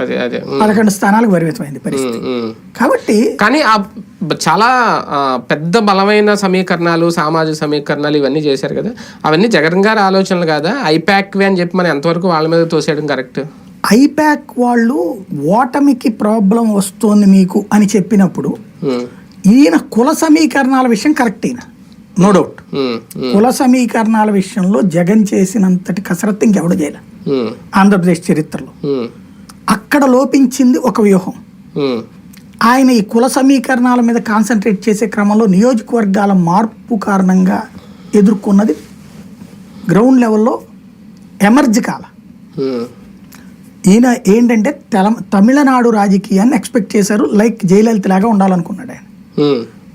అదే అదే. పదకొండు స్థానాలకు పరిమితమైంది పరిస్థితి. కాబట్టి కానీ ఆ చాలా పెద్ద బలమైన సమీకరణాలు సామాజిక సమీకరణాలు ఇవన్నీ చేశారు కదా. అవన్నీ జగన్ గారి ఆలోచనలు కాదా? ఐపాక్వి అని చెప్పి మనం ఎంతవరకు వాళ్ళ మీద తోసేయడం కరెక్ట్? ఐపాక్ వాళ్ళు ఓటమికి ప్రాబ్లం వస్తోంది మీకు అని చెప్పినప్పుడు ఈయన కుల సమీకరణాల విషయం కరెక్ట్ ఈయన. No doubt. కుల సమీకరణాల విషయంలో జగన్ చేసినంతటి కసరత్తు ఇంకెవడు చేయలే. ఆంధ్రప్రదేశ్ చరిత్రలో. అక్కడ లోపించింది ఒక వ్యూహం. ఆయన ఈ కుల సమీకరణాల మీద కాన్సన్ట్రేట్ చేసే క్రమంలో నియోజకవర్గాల మార్పు కారణంగా ఎదుర్కొన్నది గ్రౌండ్ లెవెల్లో ఎమర్జ్ కాల. ఈయన ఏంటంటే తెల తమిళనాడు రాజకీయాన్ని ఎక్స్పెక్ట్ చేశారు లైక్ జయలలిత లాగా ఉండాలనుకున్నాడు ఆయన.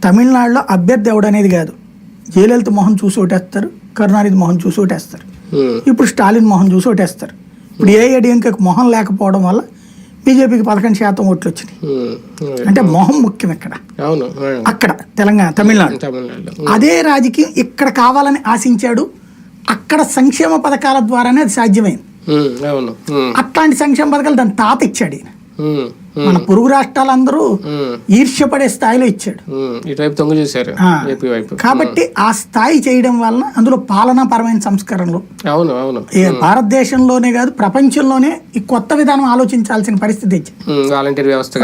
తమిళనాడులో అభ్యర్థి ఎవడనేది కాదు. జయలలిత మొహం చూసి ఓటేస్తారు కరుణానిధి మొహం చూసి ఓటేస్తారు. ఇప్పుడు స్టాలిన్ మొహం చూసి ఓటేస్తారు. ఇప్పుడు ఏఐడిఎంకే మొహం లేకపోవడం వల్ల బీజేపీకి పదకొండు శాతం ఓట్లు వచ్చినాయి. అంటే మొహం ముఖ్యం ఇక్కడ. అక్కడ తెలంగాణ తమిళనాడు. అదే రాజకీయం ఇక్కడ కావాలని ఆశించాడు. అక్కడ సంక్షేమ పథకాల ద్వారానే అది సాధ్యమైంది. అట్లాంటి సంక్షేమ పథకాలు దాని తాత ఇచ్చాడు ఈయన. మన పొరుగు రాష్ట్రాలందరూ ఈర్ష్యపడే స్థాయిలో ఇచ్చాడు. ఉమ్. ఇటువైపు తొంగి చూశారు. కాబట్టి ఆ స్థాయి చేయడం వలన అందులో పాలనాపరమైన సంస్కరణలు. అవును అవును. భారతదేశంలోనే కాదు ప్రపంచంలోనే ఈ కొత్త విధానం ఆలోచించాల్సిన పరిస్థితి వాలంటీర్ వ్యవస్థ